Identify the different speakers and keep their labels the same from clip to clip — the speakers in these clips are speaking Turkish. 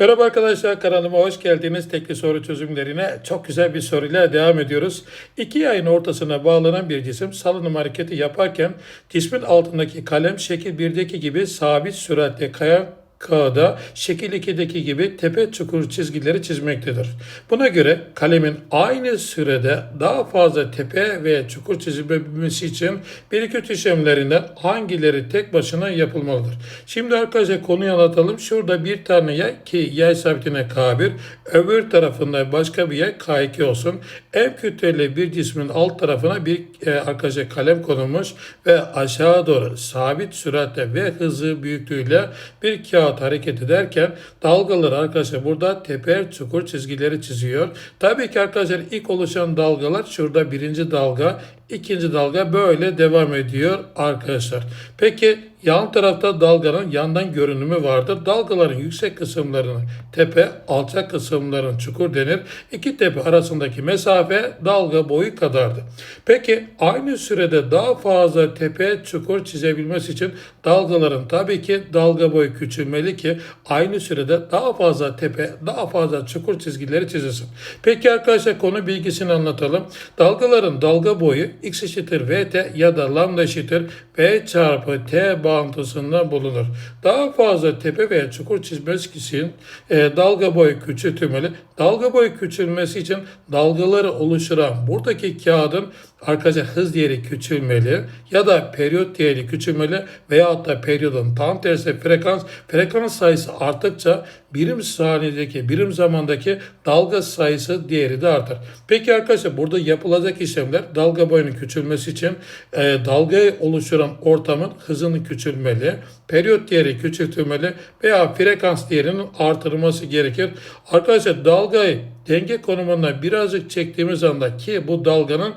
Speaker 1: Merhaba arkadaşlar kanalıma hoş geldiniz. Tekli soru çözümlerine çok güzel bir soruyla devam ediyoruz. İki yayın ortasına bağlanan bir cisim salınım hareketi yaparken cismin altındaki kalem şekil 1'deki gibi sabit süratle kayan kağıda şekil 2'deki gibi tepe çukur çizgileri çizmektedir. Buna göre kalemin aynı sürede daha fazla tepe ve çukur çizebilmesi için bir iki üç işlemlerinden hangileri tek başına yapılmalıdır? Şimdi arkadaşlar konuyu anlatalım. Şurada bir tane yay ki yay sabitine K1, öbür tarafında başka bir yay K2 olsun. En kütleli bir cismin alt tarafına bir e, arkadaşlar kalem konulmuş ve aşağı doğru sabit süratle ve hızı büyüklüğüyle bir kağıt hareket ederken dalgalar arkadaşlar burada tepe çukur çizgileri çiziyor. Tabii ki arkadaşlar ilk oluşan dalgalar şurada birinci dalga, ikinci dalga böyle devam ediyor arkadaşlar. Peki yan tarafta dalganın yandan görünümü vardır. Dalgaların yüksek kısımlarının tepe, alçak kısımların çukur denir. İki tepe arasındaki mesafe dalga boyu kadardı. Peki aynı sürede daha fazla tepe, çukur çizebilmesi için dalgaların tabii ki dalga boyu küçülmeli ki aynı sürede daha fazla tepe, daha fazla çukur çizgileri çizilsin. Peki arkadaşlar konu bilgisini anlatalım. Dalgaların dalga boyu x eşittir vt ya da lambda eşittir v çarpı t bağıntısında bulunur. Daha fazla tepe veya çukur çizmesi için e, dalga boyu küçültülmeli. Dalga boyu küçülmesi için dalgaları oluşturan buradaki kağıdın arkadaşlar hız değeri küçülmeli ya da periyot değeri küçülmeli veyahut da periyodun tam tersi frekans frekans sayısı arttıkça birim saniyedeki birim zamandaki dalga sayısı değeri de artar. Peki arkadaşlar burada yapılacak işlemler dalga boyunun küçülmesi için e, dalgayı oluşturan ortamın hızının küçülmeli, periyot değeri küçültülmeli veya frekans değerinin artırılması gerekir. Arkadaşlar dalgayı denge konumunda birazcık çektiğimiz anda ki bu dalganın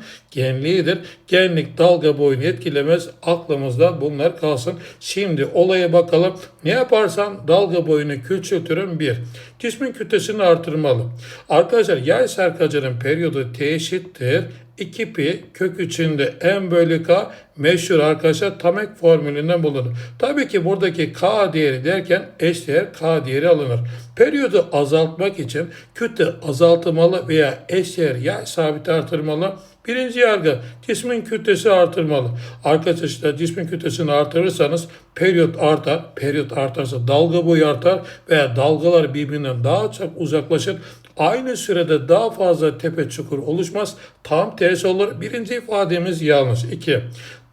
Speaker 1: genliğidir. Genlik dalga boyunu etkilemez. Aklımızda bunlar kalsın. Şimdi olaya bakalım. Ne yaparsan dalga boyunu küçültürüm bir. Cismin kütlesini artırmalı. Arkadaşlar yay sarkacının periyodu t eşittir. 2 pi kök içinde m bölü k meşhur arkadaşlar Tamek formülünden bulunur. Tabii ki buradaki k değeri derken eşdeğer k değeri alınır. Periyodu azaltmak için kütle azaltılmalı veya eşdeğer yay sabiti artırmalı. Birinci yargı cismin kütlesi artırmalı. Arkadaşlar cismin kütlesini artırırsanız periyot artar. Periyot artarsa dalga boyu artar veya dalgalar birbirinden daha çok uzaklaşır. Aynı sürede daha fazla tepe çukur oluşmaz. Tam tersi olur. Birinci ifademiz yanlış. İki.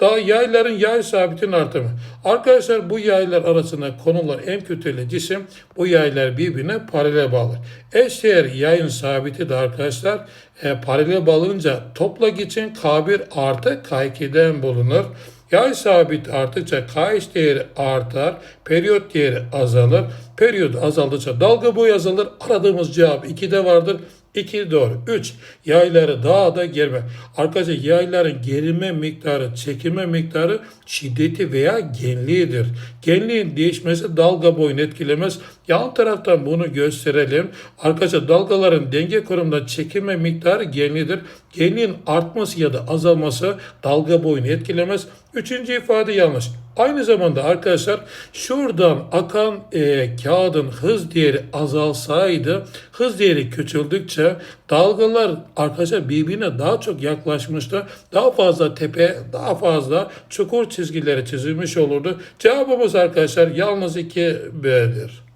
Speaker 1: Daha yayların yay sabitin artımı. Arkadaşlar bu yaylar arasında konulan en kütleli cisim bu yaylar birbirine paralel bağlı. Eşdeğer yayın sabiti de arkadaşlar e, paralel bağlanınca toplak için K1 artı K2'den bulunur. Yay sabit arttıkça K değeri artar, periyot değeri azalır. Periyot azaldıkça dalga boyu azalır. Aradığımız cevap 2'de vardır. 2 doğru. 3. Yayları daha da germe. Arkadaşlar yayların gerilme miktarı, çekilme miktarı şiddeti veya genliğidir. Genliğin değişmesi dalga boyunu etkilemez. Yan taraftan bunu gösterelim. Arkadaşlar dalgaların denge kurumunda çekilme miktarı genliğidir. Genliğin artması ya da azalması dalga boyunu etkilemez. Üçüncü ifade yanlış. Aynı zamanda arkadaşlar şuradan akan e, kağıdın hız değeri azalsaydı hız değeri küçüldükçe dalgalar arkadaşlar birbirine daha çok yaklaşmıştı. Daha fazla tepe, daha fazla çukur çizgileri çizilmiş olurdu. Cevabımız arkadaşlar yalnız 2B'dir.